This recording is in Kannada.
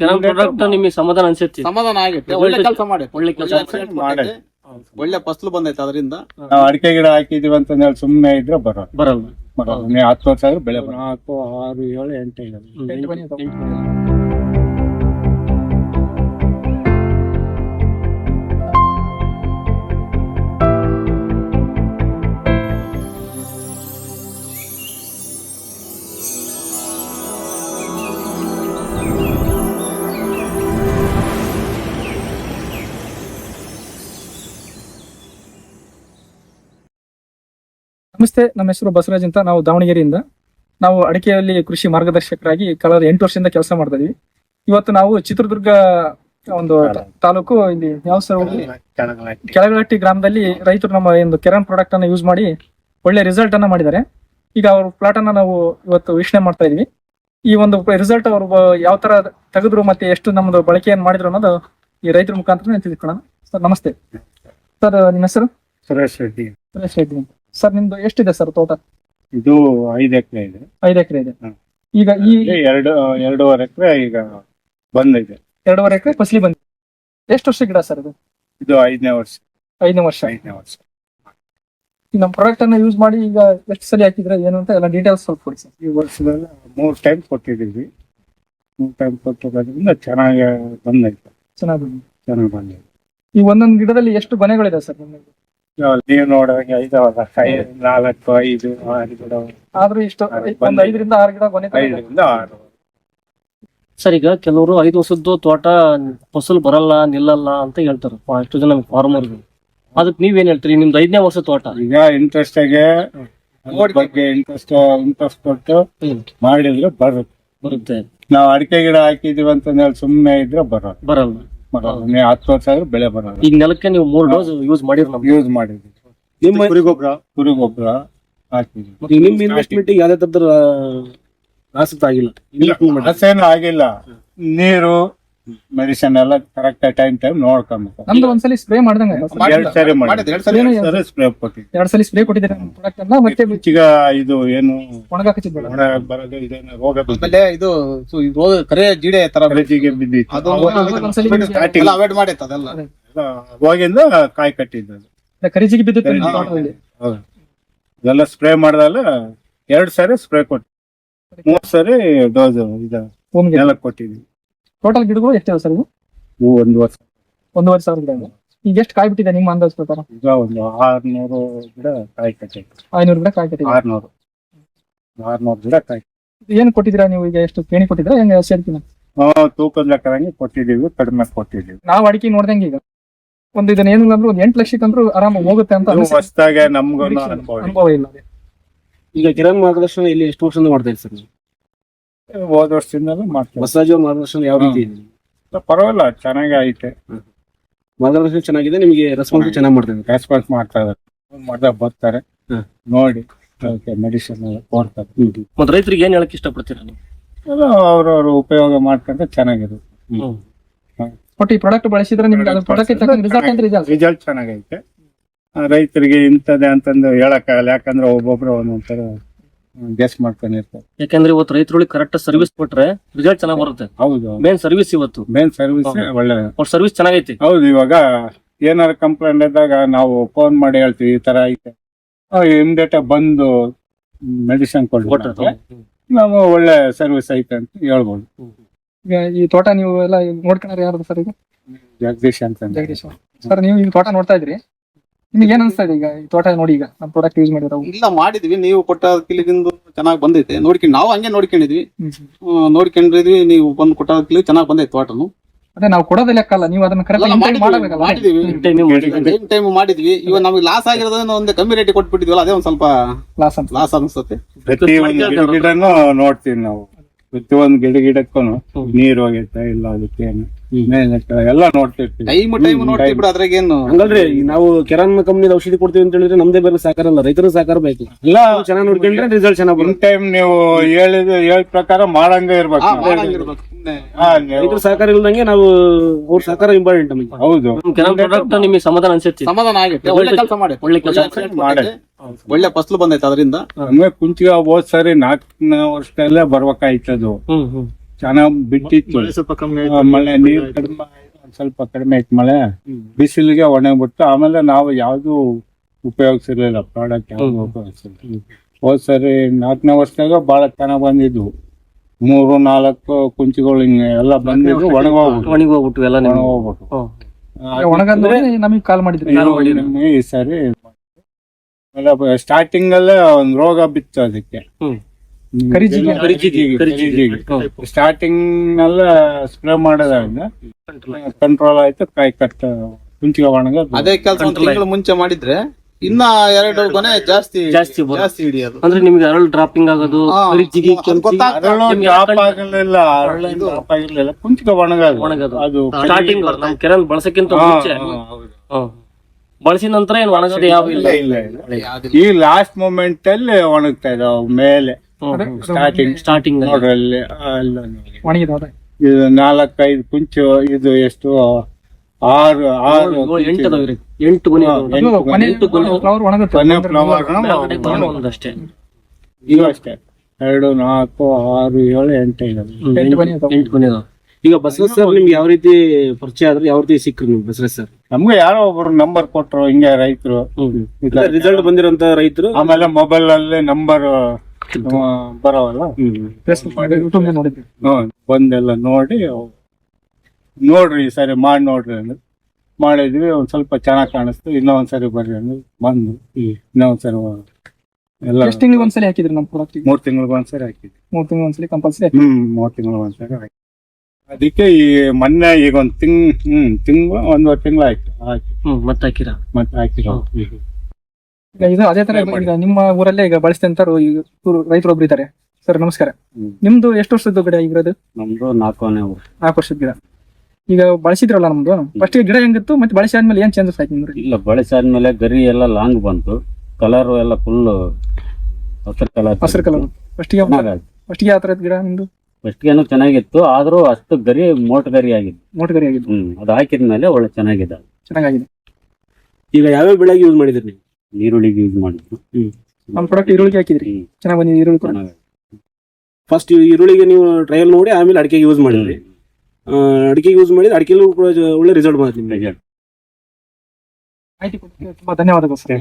ಕೆಲವೊಂದು ಪ್ರಾಡಕ್ಟ್ ನಿಮಗೆ ಸಮಾಧಾನ ಅನ್ಸುತ್ತೆ. ಸಮಾಧಾನ ಆಗಿತ್ತು ಒಳ್ಳೆ ಕೆಲಸ ಮಾಡಿ. ಒಳ್ಳೆ ಕೆಲಸ ಮಾಡಿ. ಒಳ್ಳೆ ಫಸಲು ಬಂದೈತೆ ಅದರಿಂದ. ನಾವು ಅಡಿಕೆ ಗಿಡ ಹಾಕಿದೀವಿ ಅಂತ ಹೇಳಿ ಸುಮ್ಮನೆ ಇದ್ರೆ ಬರೋದು ಬರಲ್ಲ. ಬರೋದು ನೀವು ಹತ್ತು ವರ್ಷ ಆದ್ರೆ ಬೆಳೆ ನಾಲ್ಕು ಆರು ಏಳು ಎಂಟು ನಮಸ್ತೆ ನಮ್ಮ ಹೆಸರು ಬಸವರಾಜ್ ಅಂತ. ನಾವು ದಾವಣಗೆರೆಯಿಂದ. ನಾವು ಅಡಿಕೆಯಲ್ಲಿ ಕೃಷಿ ಮಾರ್ಗದರ್ಶಕರಾಗಿ ಕಳೆದ ಎಂಟು ವರ್ಷದಿಂದ ಕೆಲಸ ಮಾಡ್ತಾ ಇದೀವಿ. ಇವತ್ತು ನಾವು ಚಿತ್ರದುರ್ಗ ಒಂದು ತಾಲೂಕು ಇಲ್ಲಿ ಯಾವ ಸರ್ ಕೆಳಗಟ್ಟಿ ಗ್ರಾಮದಲ್ಲಿ ರೈತರು ನಮ್ಮ ಒಂದು ಕೆರನ್ ಪ್ರಾಡಕ್ಟ್ ಅನ್ನ ಯೂಸ್ ಮಾಡಿ ಒಳ್ಳೆ ರಿಸಲ್ಟ್ ಅನ್ನ ಮಾಡಿದ್ದಾರೆ. ಈಗ ಅವ್ರ ಪ್ಲಾಟ್ ಅನ್ನ ನಾವು ಇವತ್ತು ವೀಕ್ಷಣೆ ಮಾಡ್ತಾ ಇದೀವಿ. ಈ ಒಂದು ರಿಸಲ್ಟ್ ಅವರು ಯಾವ ತರ ತೆಗೆದ್ರು ಮತ್ತೆ ಎಷ್ಟು ನಮ್ದು ಬಳಕೆಯನ್ನು ಮಾಡಿದ್ರು ಅನ್ನೋದು ಈ ರೈತರ ಮುಖಾಂತರ ತಿಳ್ಕೊಳ್ಳೋಣ ಸರ್ ನಮಸ್ತೆ. ಸರ್ ನಿಮ್ಮ ಹೆಸರು? ಸುರೇಶ್ ರೆಡ್ಡಿ. ಸುರೇಶ್ ರೆಡ್ಡಿ ಅಂತ. ಸರ್ ನಿಮ್ದು ಎಷ್ಟಿದೆ ಸರ್ ತೋಟ? ಇದು ಐದು ಎಕರೆ ಇದೆ. ಐದು ಎಕರೆ ಇದೆ. ಹ್ಮ್. ಈಗ ಈ ಇಲ್ಲಿ ಎರಡು ಎರಡೂವರೆ ಎಕರೆ ಈಗ ಬಂದಿದೆ ಎರಡೂವರೆ ಎಕರೆ ಫಸಲಿ ಬಂದಿದೆ ಎಷ್ಟು ವರ್ಷ ಗಿಡ ಸರ್ ಇದು? ಇದು ಐದನೇ ವರ್ಷ. ಐದನೇ ವರ್ಷ. ಐದನೇ ವರ್ಷ. ಈ ನಮ್ಮ ಪ್ರಾಡಕ್ಟ್ ಅನ್ನ ಯೂಸ್ ಮಾಡಿ ಈಗ ಎಷ್ಟು ಸರಿ ಹಾಕಿದ್ರೆ ಏನು ಅಂತ ಎಲ್ಲ ಡೀಟೇಲ್ಸ್ ಸ್ವಲ್ಪ ಕೊಡಿ ಸರ್. ಈ ವರ್ಷದಲ್ಲ ಮೂರ್ ಟೈಮ್ ಕೊಟ್ಟಿದ್ದೀವಿ. ಮೂರ್ ಟೈಮ್ ಕೊಟ್ಟಿರೋದ್ರಿಂದ ಚೆನ್ನಾಗಿ ಬಂದೈತೆ. ಚೆನ್ನಾಗಿ ಬಂದಿದೆ. ಚೆನ್ನಾಗಿ ಬಂದಿದೆ. ಈ ಒಂದೊಂದು ಗಿಡದಲ್ಲಿ ಎಷ್ಟು ಗೊನೆಗಳಿದೆ ಸರ್ ನಿಮಗೆ? ನೀವು ನೋಡುವಾಗ ಐದವಲ್ಲ ಐದು ನಾಲ್ಕು ಐದು ಆರು ಗಿಡ ಆದ್ರೂ ಇಷ್ಟು ಒಂದ್ ಐದರಿಂದ ಆರು ಗಿಡ ಇದೆ. ಐದರಿಂದ ಆರು. ಸರ್ ಈಗ ಕೆಲವರು ಐದು ವರ್ಷದ್ದು ತೋಟ ಫಸಲ್ ಬರಲ್ಲ ನಿಲ್ಲಲ್ಲ ಅಂತ ಹೇಳ್ತಾರೆ. ಅಷ್ಟು ಎಷ್ಟು ಜನ ಫಾರ್ಮರ್ ಅದಕ್ಕೆ ನೀವೇನ್ ಹೇಳ್ತೀರಿ? ನಿಮ್ದು ಐದನೇ ವರ್ಷ ತೋಟ. ಈಗ ಇಂಟ್ರೆಸ್ಟ್ ಆಗಿ ಅದ್ರ ಬಗ್ಗೆ ಇಂಟ್ರೆಸ್ಟ್ ಇಂಟ್ರೆಸ್ಟ್ ಕೊಟ್ಟು. ಮಾಡಿದ್ರೆ ಬರುತ್ತೆ. ಬರುತ್ತೆ. ನಾವು ಅಡಿಕೆ ಗಿಡ ಹಾಕಿದೀವಿ ಅಂತ ಹೇಳಿ ಸುಮ್ಮನೆ ಇದ್ರೆ ಬರೋ ಬರಲ್ಲ. ಬರೋದು ನೀವು ಹತ್ತು ವರ್ಷ ಆದ್ರೆ ಬೆಳೆ ಬರೋದು ಈಗ ನೆಲಕ್ಕೆ ನೀವು ಮೂರ್ ಡೋಸ್ ಯೂಸ್ ಮಾಡಿರ್ ನಮ್ಗೆ? ಯೂಸ್ ಮಾಡಿದ್ವಿ. ನಿಮ್ಮ ಕುರಿ ಗೊಬ್ಬರ ಕುರಿ ಗೊಬ್ಬರ ಹಾಕಿದ್ವಿ ನಿಮ್ಮ ಇನ್ವೆಸ್ಟ್ಮೆಂಟ್ ಯಾವ್ದೇ ತರದ ಆಸಕ್ತಿ ಆಗಿಲ್ಲ. ಹಸೇನು ಆಗಿಲ್ಲ. ನೀರು ಮೆಡಿಸಿನ್ ಎಲ್ಲ ಕರೆಕ್ಟ್ ಟೈಮ್ ಟೈಮ್ ನೋಡ್ಕೊಬೇಕು. ನಮ್ದು ಒಂದ್ಸಲಿ ಸ್ಪ್ರೇ ಮಾಡ್ದಂಗ ಎರಡ್ ಸರಿ ಮಾಡಿ ಮಾಡಿದ್ವಿ ಎರಡ್ ಸರಿ ಏನು ಸರಿ ಸ್ಪ್ರೇ ಕೊಟ್ಟಿದ್ವಿ. ಎರಡ್ ಸಲ ಸ್ಪ್ರೇ ಕೊಟ್ಟಿದ್ದಾರೆ? ನಮ್ಮ ಪ್ರಾಡಕ್ಟ್ ಅಲ್ಲ ಮತ್ತೆ ಈಗ ಇದು ಏನು ಒಣಗಾಕಿದ್ವಿ ಒಣ ಬರೋದು ಇದೇನು ರೋಗ ಆಮೇಲೆ ಇದು ಸು- ಇದು ರೋಗ ಕರೆ ಜಿಡೆ ತರ ಕಲಜಿಗೆ ಬಿದ್ದಿತ್ತು. ಅದು ಒಂದ್ಸಲಿ ಎಲ್ಲ ಅವಾಯ್ಡ್ ಮಾಡೈತೆ ಅದೆಲ್ಲ. ಅವಾಗಿಂದ ಕಾಯಿ ಕಟ್ಟಿದ್ದು ಅದು. ಕರಿಜಿಗೆ ಬಿದ್ದಿತ್ತು ನಿಮ್ಮ ಕರಿಜಿಗೆ. ತೋಟದಲ್ಲಿ. ಹೌದು. ಇದೆಲ್ಲ ಸ್ಪ್ರೇ ಮಾಡ್ದಲ್ಲ ಎರಡ್ ಸಾರಿ ಸ್ಪ್ರೇ ಕೊಟ್ಟು ಮೂರ್ ಸಾರಿ ಡೋಸ್ ಇದು ಭೂಮಿಗೆ ಎಲ್ಲ ಕೊಟ್ಟಿದ್ವಿ. ಟೋಟಲ್ ಗಿಡಗಳು ಎಷ್ಟಿವೆ ಸರ್ ಇವು? ಹೂ ಒಂದು ವರ್ಷ. ಒಂದೂವರೆ ಸಾವಿರ ಗಿಡ ಈಗ ಎಷ್ಟು ಕಾಯಿ ಬಿಟ್ಟಿದೆ ನಿಮ್ಮ ಅಂದಾಜ್ ಪ್ರಕಾರ? ಈಗ ಒಂದು ಆರ್ನೂರು ಗಿಡ ಕಾಯಿ ಕಟ್ಟಿತ್ತು ಐನೂರು ಗಿಡ ಕಾಯಿ ಕಟ್ಟಿದೆ ಆರ್ನೂರು. ಆರ್ನೂರು ಗಿಡ ಕಾಯಿ. ಏನ್ ಕೊಟ್ಟಿದ್ದೀರಾ ನೀವು ಈಗ ಎಷ್ಟು ಪೇಣಿ ಕೊಟ್ಟಿದ್ರ ಹೆಂಗೆ ಸೇರ್ತೀನಿ ನಾವು ತೂಕದ ಲೆಕ್ಕದಂಗೆ ಕೊಟ್ಟಿದ್ದೀವಿ ಕಡಿಮೆ ಕೊಟ್ಟಿದ್ದೀವಿ. ನಾವು ಅಡಿಕೆ ನೋಡ್ದಂಗೆ ಈಗ. ಒಂದು ಇದನ್ನ ಏನಿಲ್ಲ ಅಂದ್ರೆ ಒಂದು ಎಂಟು ಲಕ್ಷಕ್ಕಂದ್ರೂ ಆರಾಮ ಹೋಗುತ್ತೆ ಅಂತ ಅನ್ಸುತ್ತೆ. ಹೊಸ್ದಾಗೆ ನಮ್ಗೂ ಅನುಭವ ಅನುಭವ ಇಲ್ಲ ಈಗ ಕಿರಣ್ ಮಾರ್ಗದರ್ಶನ ಇಲ್ಲಿ ಎಷ್ಟು ವರ್ಷದಿಂದ ಮಾಡ್ತಾ ಇದ್ದೀರಿ ಸರ್ ಹೋದ ವರ್ಷದಿಂದಲೂ ಮಾಡ್ತೀವಿ ಬಸವರಾಜ್ ಅವ್ರ ಮಾರ್ಗದರ್ಶನ ಯಾವ ರೀತಿ ಇದೆ? ಪರವಾಗಿಲ್ಲ ಚೆನ್ನಾಗಿ ಐತೆ ಮಾರ್ಗದರ್ಶನ ಚೆನ್ನಾಗಿದೆ ನಿಮಗೆ ರೆಸ್ಪಾನ್ಸ್ ಚೆನ್ನಾಗಿ ಮಾಡ್ತೀನಿ ರೆಸ್ಪಾನ್ಸ್ ಮಾಡ್ತಾ ಇದ್ದಾರೆ. ಮಾಡ್ದಾಗ ಬರ್ತಾರೆ. ಹ್ಮ್. ನೋಡಿ ಮೆಡಿಸಿನ್ ಎಲ್ಲ ಕೊಡ್ತಾರೆ. ಮತ್ತೆ ರೈತರಿಗೆ ಏನ್ ಹೇಳಕ್ ಇಷ್ಟಪಡ್ತೀರಾ ನೀವು? ಅವ್ರವ್ರ ಉಪಯೋಗ ಮಾಡ್ಕೊಂಡ್ರೆ ಚೆನ್ನಾಗಿದೆ ಬಟ್ ಈ ಪ್ರಾಡಕ್ಟ್ ಬಳಸಿದ್ರೆ ನಿಮ್ಗೆ ಅದ್ರ ಪ್ರಾಡಕ್ಟ್ ರಿಸಲ್ಟ್ ಅಂತ ಇದೆ ರಿಸಲ್ಟ್ ಚೆನ್ನಾಗೈತೆ. ಆ, ರೈತರಿಗೆ ಇಂಥದ್ದೇ ಅಂತಂದು ಹೇಳಕ್ಕಾಗಲ್ಲ. ಯಾಕಂದ್ರೆ ಒಬ್ಬೊಬ್ರು ಒಂದೊಂಥರ ಗೆಸ್ ಮಾಡ್ಕೊಂಡಿರ್ತಾರೆ ಯಾಕಂದ್ರೆ ಇವತ್ತು ರೈತರುಗಳಿಗೆ ಕರೆಕ್ಟ್ ಸರ್ವಿಸ್ ಕೊಟ್ರೆ ರಿಸಲ್ಟ್ ಚೆನ್ನಾಗಿ ಬರುತ್ತೆ. ಹೌದು ಮೇನ್ ಸರ್ವಿಸ್ ಇವತ್ತು. ಮೇನ್ ಸರ್ವಿಸ್ ಒಳ್ಳೆ. ಅವ್ರ ಸರ್ವಿಸ್ ಚೆನ್ನಾಗೈತಿ. ಹೌದು ಇವಾಗ ಏನಾರ ಕಂಪ್ಲೇಂಟ್ ಇದ್ದಾಗ ನಾವು ಫೋನ್ ಮಾಡಿ ಹೇಳ್ತೀವಿ ಈ ತರ ಐತೆ. ಇಮಿಡಿಯೇಟ್ ಬಂದು ಮೆಡಿಸಿನ್ ಕೊಟ್ಟು ಕೊಡ್ತಾರೆ ನಾವು ಒಳ್ಳೆ ಸರ್ವಿಸ್ ಐತೆ ಅಂತ ಹೇಳ್ಬೋದು. ಈಗ ಈ ತೋಟ ನೀವು ಎಲ್ಲ ನೋಡ್ಕೊಂಡ್ರೆ ಯಾರು ಸರ್ ಈಗ ಜಗದೀಶ್ ಅಂತ ಜಗದೀಶ್ ಸರ್ ನೀವು ಈ ತೋಟ ನೋಡ್ತಾ ಇದ್ರಿ. ನಿಮ್ಗೆ ಏನ್ ಅನ್ಸ್ತಾ ಇದೆ ಈಗ ಈ ತೋಟ ನೋಡಿ ಈಗ ನಮ್ಮ ಪ್ರಾಡಕ್ಟ್ ಯೂಸ್ ಮಾಡಿರೋ ಇಲ್ಲ ಮಾಡಿದ್ವಿ. ನೀವು ಕೊಟ್ಟ ಕಿಲಿಗಿಂದು ಚೆನ್ನಾಗಿ ಬಂದೈತೆ ನೋಡ್ಕೊಂಡು ನಾವು ಹಂಗೆ ನೋಡ್ಕೊಂಡಿದ್ವಿ. ಹ್ಮ್, ನೋಡ್ಕೊಂಡಿದ್ವಿ. ನೀವು ಬಂದು ಕೊಟ್ಟ ಕಿಲಿ ಚೆನ್ನಾಗಿ ಬಂದೈತೆ ತೋಟನು. ಅದೇ ನಾವು ಕೊಡೋದೇ ಲೆಕ್ಕ ಅಲ್ಲ ನೀವು ಅದನ್ನ ಕರೆಕ್ಟ್ ಮಾಡಿದ್ವಿ. ಮಾಡಬೇಕಲ್ಲ. ಮಾಡಿದೀವಿ. ಟೈಮ್ ಟೈಮ್ ಮಾಡಿದ್ವಿ. ಇವಾಗ ನಮಗೆ ಲಾಸ್ ಆಗಿರೋದನ್ನ ಒಂದು ಕಮ್ಮಿ ರೇಟ್ ಕೊಟ್ಬಿಟ್ಟಿದ್ವಲ್ಲ ಅದೇ ಒಂದ್ ಸ್ವಲ್ಪ ಲಾಸ್ ಅಂತ ಲಾಸ್ ಅನ್ಸುತ್ತೆ. ಪ್ರತಿ ಒಂದು ಗಿಡ ಗಿಡನು ನೋಡ್ತೀವಿ ನಾವು. ಪ್ರತಿ ಒಂದು ಗಿಡ ಗಿಡಕ್ಕೂ ನೀರ್ ಹೋಗೈತೆ ಇಲ್ಲ ಅದಕ್ಕೆ ಏನು ಎಲ್ಲ ನೋಡ್ತಿರ್ತೀವಿ ಟೈಮ್ ಟೈಮ್ ನೋಡ್ತೀವಿ ಬಿಡು ಅದ್ರಾಗ ಏನು ಹಂಗಲ್ರಿ ನಾವು ಕಿರಾನ್ ಕಂಪ್ನಿ ಔಷಧಿ ಕೊಡ್ತೀವಿ ಅಂತ ಹೇಳಿದ್ರೆ ನಮ್ದೇ ಬೇರೆ ಸಹಕಾರ ಅಲ್ಲ ರೈತರ ಸಹಕಾರ ಬೇಕು. ಎಲ್ಲ ಚೆನ್ನಾಗಿ ನೋಡ್ಕೊಂಡ್ರೆ ರಿಸಲ್ಟ್ ಚೆನ್ನಾಗಿ ಬರುತ್ತೆ. ಟೈಮ್ ನೀವು ಹೇಳಿದ ಹೇಳಿದ ಪ್ರಕಾರ ಮಾಡಂಗೆ ಇರ್ಬೇಕು. ರೈತರ ಸಹಕಾರ ಇಲ್ದಂಗೆ ನಾವು ಅವ್ರ ಸಹಕಾರ ಇಂಪಾರ್ಟೆಂಟ್ ನಮಗೆ. ಹೌದು. ಕೆಲವು ಪ್ರಾಡಕ್ಟ್ ನಿಮಗೆ ಸಮಾಧಾನ ಅನ್ಸುತ್ತೆ ಸಮಾಧಾನ ಆಗುತ್ತೆ. ಒಳ್ಳೆ ಕೆಲಸ ಮಾಡಿ. ಒಳ್ಳೆ ಕೆಲಸ ಮಾಡಿ. ಒಳ್ಳೆ ಫಸಲು ಬಂದೈತೆ ಅದರಿಂದ. ನಮ್ಗೆ ಕುಂಚಿಗೆ ಹೋದ್ ಸರಿ ನಾಲ್ಕನೇ ವರ್ಷದಲ್ಲೇ ಬರ್ಬೇಕಾಯ್ತದು. ಹ್ಮ್ ಹ್ಮ್. ಚೆನ್ನಾಗ್ ಬಿಟ್ಟಿತ್ತು. ಸ್ವಲ್ಪ ಕಮ್ಮಿ ಮಳೆ ನೀರ್ ಕಡಿಮೆ ಆಯ್ತು, ಒಂದ್ ಸ್ವಲ್ಪ ಕಡಿಮೆ ಆಯ್ತು ಮಳೆ. ಬಿಸಿಲಿಗೆ ಒಣಗ್ಬಿಟ್ಟು ಆಮೇಲೆ ನಾವು ಯಾವ್ದು ಉಪಯೋಗಿಸಿರ್ಲಿಲ್ಲ ಪ್ರಾಡಕ್ಟ್ ಯಾವ್ದು ಉಪಯೋಗಿಸಿಲ್ಲ ಹೋದ್ ಸರಿ ನಾಲ್ಕನೇ ವರ್ಷದಾಗ ಬಹಳ ಚೆನ್ನಾಗ್ ಬಂದಿದ್ವು. ಮೂರು ನಾಲ್ಕು ಕುಂಚಿಗಳು ಹಿಂಗೆ ಎಲ್ಲ ಬಂದಿದ್ದು ಒಣಗೋಗ್ಬಿಟ್ಟು ಒಣಗಿ ಹೋಗ್ಬಿಟ್ಟು ಎಲ್ಲ ನಿಮ್ಗೆ. ಒಣಗೋಗ್ಬಿಟ್ಟು ಹ್ಮ್. ಒಣಗಂದ್ರೆ ನಮಗೆ ಕಾಲ್ ಮಾಡಿದ್ರಿ. ಇದು ನಮ್ಗೆ ಈ ಸರಿ ಸ್ಟಾರ್ಟಿಂಗ್ ಅಲ್ಲೇ ಒಂದ್ ರೋಗ ಬಿತ್ತು ಅದಕ್ಕೆ. ಹ್ಮ್. ಕರಿಜಿಗೆ. ಕರಿಜಿಗೆ, ಕರಿಜಿಗೆ. ಸ್ಟಾರ್ಟಿಂಗ್ ನೆಲ್ಲ ಸ್ಪ್ರೇ ಮಾಡೋದ್ರಿಂದ ಕಂಟ್ರೋಲ್ ಆಯ್ತು. ಕಾಯಿ ಕಟ್ ಕುಂಚಿಗೆ ಒಣಗ ಅದೇ. ಕೆಲಸ ತಿಂಗಳು ಮುಂಚೆ ಮಾಡಿದ್ರೆ ಇನ್ನ ಎರಡು ಕೊನೆ ಜಾಸ್ತಿ ಜಾಸ್ತಿ. ಜಾಸ್ತಿ ಹಿಡಿಯೋದು. ಅಂದ್ರೆ ನಿಮ್ಗೆ ಅರಳು ಡ್ರಾಪಿಂಗ್ ಆಗೋದು ಕರಿಜಿಗಿ ಡ್ರಾಪ್ ಕಣ್- ಅರಳು ಡ್ರಾಪ್ ಆಗಿರ್ಲಿಲ್ಲ ಕುಂಚಿಗೆ ಒಣಗೋದು. ಒಣಗೋದು. ಅದು ಸ್ಟಾರ್ಟಿಂಗ್ ನಮ್ ಕೆರೆನ್ ಬಳಸಕ್ಕಿಂತ ಮುಂಚೆ. ಬಳಸಿದ ನಂತರ ಏನ್ ಒಣಗೋದು ಯಾವ ಇಲ್ಲ. ಇಲ್ಲ ಇಲ್ಲ. ಇಲ್ಲ ಈ ಲಾಸ್ಟ್ ಮೂಮೆಂಟ್ ಅಲ್ಲಿ ಒಣಗ್ತಾ ಇದಾವ ಮೇಲೆ. ಸ್ಟಾರ್ಟಿಂಗ್ ಸ್ಟಾರ್ಟಿಂಗ್ ನೋಡ್ರಿ ಅಲ್ಲಿ ಅಲ್ಲ. ನೋಡಿ. ಒಣಗಿದ ಇದು ನಾಲ್ಕೈದು ಕುಂಚು ಇದು ಎಷ್ಟು? ಆರು ಆರು ಎಂಟು ಅದಾವ ಇವ್ರಿಗೆ. ಎಂಟು ಗುಣಿ ಅದಾವ. ಎಂಟು ಮನೆ ಎಂಟು ಗುಣಿ ಫ್ಲವರ್ ಒಣಗುತ್ತೆ. ಕೊನೆ flower ನ ಮೇಲ್ಗಡೆ ಬರೋದು ಒಂದಷ್ಟೇ ಇದು ಅಷ್ಟೇ. ಎರಡು ನಾಲ್ಕು ಆರು ಏಳು ಎಂಟು ಇದಾವೆ ಹ್ಮ್, ಎಂಟು ಎಂಟು ಅದಾವ. ಎಂಟು ಗುಣಿ ಅದಾವ. ಈಗ ಬಸವ ಸರ್ ನಿಮ್ಗೆ ಯಾವ ರೀತಿ ಪರಿಚಯ ಆದ್ರೆ ಯಾವ ರೀತಿ ಸಿಕ್ಕ್ರಿ ನಿಮ್ಗೆ ಬಸವ ಸರ್? ನಮ್ಗೆ ಯಾರೋ ಒಬ್ಬರು ನಂಬರ್ ಕೊಟ್ರು ಹಿಂಗೆ ರೈತರು. ರಿಸಲ್ಟ್ ಬಂದಿರೋಂತ ರೈತರು? ಆಮೇಲೆ ಮೊಬೈಲ್ ಅಲ್ಲಿ ನಂಬರ್ ಯೂಟ್ಯೂಬ್ ಬಂದೆಲ್ಲ ನೋಡಿ ನೋಡ್ರಿ ಈ ಸರಿ ಮಾಡಿ ನೋಡ್ರಿ ಅಂದ್ರೆ. ಮಾಡಿದ್ವಿ ಒಂದ್ ಸ್ವಲ್ಪ ಚೆನ್ನಾಗಿ ಕಾಣಿಸ್ತು ಇನ್ನೊಂದ್ ಸರಿ ಬರ್ರಿ ಅಂದ್ರೆ. ಬಂದು ಇನ್ನೊಂದ್ ಸರಿ ಎಲ್ಲ ಎಷ್ಟು ತಿಂಗಳಿಗೆ ಒಂದ್ಸಲಿ ಹಾಕಿದ್ರಿ ನಮ್ಮ ಪ್ರಾಡಕ್ಟ್ ಮೂರ್ ತಿಂಗಳಿಗೆ ಒಂದ್ಸರಿ ಹಾಕಿದ್ವಿ. ಮೂರ್ ತಿಂಗಳು ಒಂದ್ಸಲಿ ಕಂಪಲ್ಸರಿ ಹ್ಮ್ ಮೂರ್ ತಿಂಗಳಿಗೆ ಒಂದ್ಸರಿ ಹಾಕಿ ಅದಕ್ಕೆ ಈ ಮೊನ್ನೆ ಈಗ ಒಂದ್ ತಿಂಗ್ ಹ್ಮ್ ತಿಂಗಳು ಒಂದ್ವರೆ ತಿಂಗಳು ಆಯ್ತು. ಹಾಕಿ ಮತ್ತೆ ಹಾಕಿರ? ಮತ್ತೆ ಹಾಕಿರೋ ಈಗ ಇದು ಅದೇ ತರ ಈಗ ನಿಮ್ಮ ಊರಲ್ಲೇ ಈಗ ಬಳಸ್ತಂತಾರು ಈಗ ರೈತರು ಒಬ್ರು ಇದ್ದಾರೆ ಸರ್ ನಮಸ್ಕಾರ. ನಿಮ್ದು ಎಷ್ಟು ವರ್ಷದ ಗಿಡ ಇರೋದು ನಮ್ದು ನಾಲ್ಕನೇ ನಾಲ್ಕು ವರ್ಷದ ಗಿಡ. ಈಗ ಬಳಸಿದ್ರಲ್ಲ ನಮ್ದು? ಫಸ್ಟ್ ಗಿಡ ಹೆಂಗಿತ್ತು ಮತ್ತೆ ಬಳಸಿ ಆದ್ಮೇಲೆ ಏನ್ ಚೇಂಜಸ್ ಆಯ್ತು ನಿಮ್ಗೆ ಇಲ್ಲ ಬಳಸಾದ್ಮೇಲೆ ಗರಿ ಎಲ್ಲ ಲಾಂಗ್ ಬಂತು. ಕಲರ್ ಎಲ್ಲ ಫುಲ್ ಹಸಿರು ಕಲರ್ ಹಸಿರು ಕಲರ್ ಫಸ್ಟಿಗೆ ಫಸ್ಟಿಗೆ ಯಾವ ತರದ ಗಿಡ ನಿಮ್ದು? ಫಸ್ಟ್ಗೇನು ಚೆನ್ನಾಗಿತ್ತು ಆದ್ರೂ ಅಷ್ಟು ಗರಿ ಮೋಟ್ ಗರಿ ಆಗಿತ್ತು. ಮೋಟ್ ಗರಿ ಆಗಿತ್ತು. ಹ್ಮ್ ಅದು ಹಾಕಿದ್ಮೇಲೆ ಒಳ್ಳೆ ಚೆನ್ನಾಗಿದೆ. ಚೆನ್ನಾಗಿದೆ ಈಗ ಯಾವ್ಯಾವ ಬೆಳೆಗೆ ಯೂಸ್ ಮಾಡಿದ್ರಿ ನೀವು? ನೀರುಳ್ಳಿಗೆ ಯೂಸ್ ಮಾಡಿದ್ದು. ನಮ್ಮ ಪ್ರಾಡಕ್ಟ್ ಈರುಳ್ಳಿ ಹಾಕಿದ್ರಿ. ಹ್ಮ್. ಚೆನ್ನಾಗಿ ಬಂದಿದೆ ಈರುಳ್ಳಿ ಕೂಡ. ಚೆನ್ನಾಗಿ ಫಸ್ಟ್ ಈರುಳ್ಳಿಗೆ ನೀವು ಟ್ರಯಲ್ ನೋಡಿ ಆಮೇಲೆ ಅಡಿಕೆಗೆ ಯೂಸ್ ಮಾಡಿದ್ರಿ. ಅಡಿಕೆಗೆ ಯೂಸ್ ಮಾಡಿದ್ರೆ ಅಡಿಕೆಲೂ ಕೂಡ ಒಳ್ಳೆ ರಿಸಲ್ಟ್ ಬಂದಿದೆ ನಿಮ್ಗೆ. ಆಯ್ತು, ತುಂಬಾ ಧನ್ಯವಾದಗಳು ಸರ್.